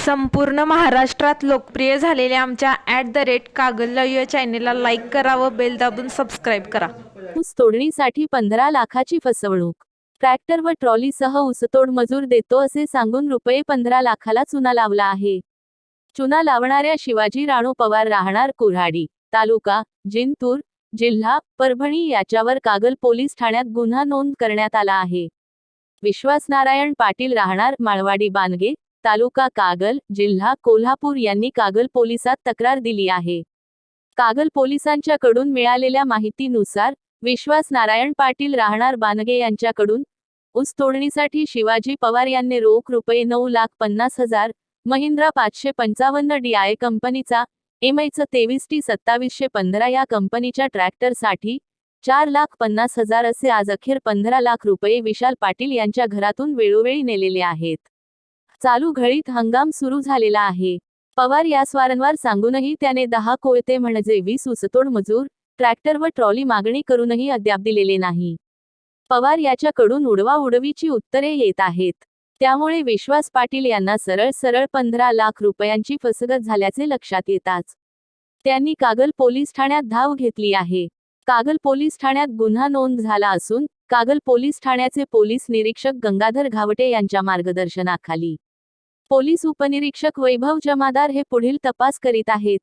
संपूर्ण महाराष्ट्रात लोकप्रिय झालेल्या आमच्या ॲट द रेट कागल या चॅनेलला लाईक करा व बेल दाबून सबस्क्राईब करा. ऊस तोडणीसाठी पंधरा लाखाची फसवणूक. ट्रॅक्टर व ट्रॉलीसह ऊसतोड मजूर देतो असे सांगून रुपये पंधरा लाखाला चुना लावला आहे. चुना लावणाऱ्या शिवाजी राणू पवार राहणार कुऱ्हाडी तालुका जिंतूर जिल्हा परभणी याच्यावर कागल पोलीस ठाण्यात गुन्हा नोंद करण्यात आला आहे. विश्वास नारायण पाटील राहणार माळवाडी बानगे तालुका कागल जिल्हा कोल्हापूर यांनी कागल पोलिसात तक्रार दिली आहे. कागल पोलिसांच्याकडून मिळालेल्या माहितीनुसार विश्वास नारायण पाटील राहणार बानगे यांच्याकडून ऊस तोडणीसाठी शिवाजी पवार यांनी रोख रुपये नऊ लाख पन्नास हजार महिंद्रा पाचशे पंचावन्न डी आय कंपनीचा एमआयचं तेवीस टी सत्तावीसशे पंधरा या कंपनीच्या ट्रॅक्टरसाठी चार लाख पन्नास हजार असे आज अखेर पंधरा लाख रुपये विशाल पाटील यांच्या घरातून वेळोवेळी नेलेले आहेत. चालू घळीत हंगाम सुरू झालेला आहे. पवार यास वारंवार सांगूनही त्याने दहा कोयते म्हणजे वीस ऊसतोड मजूर ट्रॅक्टर व ट्रॉली मागणी करूनही अद्याप दिलेले नाही. पवार याच्याकडून उडवा उडवीची उत्तरे येत आहेत. त्यामुळे विश्वास पाटील यांना सरळ सरळ पंधरा लाख रुपयांची फसगत झाल्याचे लक्षात येताच. त्यांनी कागल पोलीस ठाण्यात धाव घेतली आहे. कागल पोलीस ठाण्यात गुन्हा नोंद झाला असून कागल पोलीस ठाण्याचे पोलीस निरीक्षक गंगाधर घावटे यांच्या मार्गदर्शनाखाली. पोलीस उपनिरीक्षक वैभव जमादार हे पुढील तपास करीत आहेत.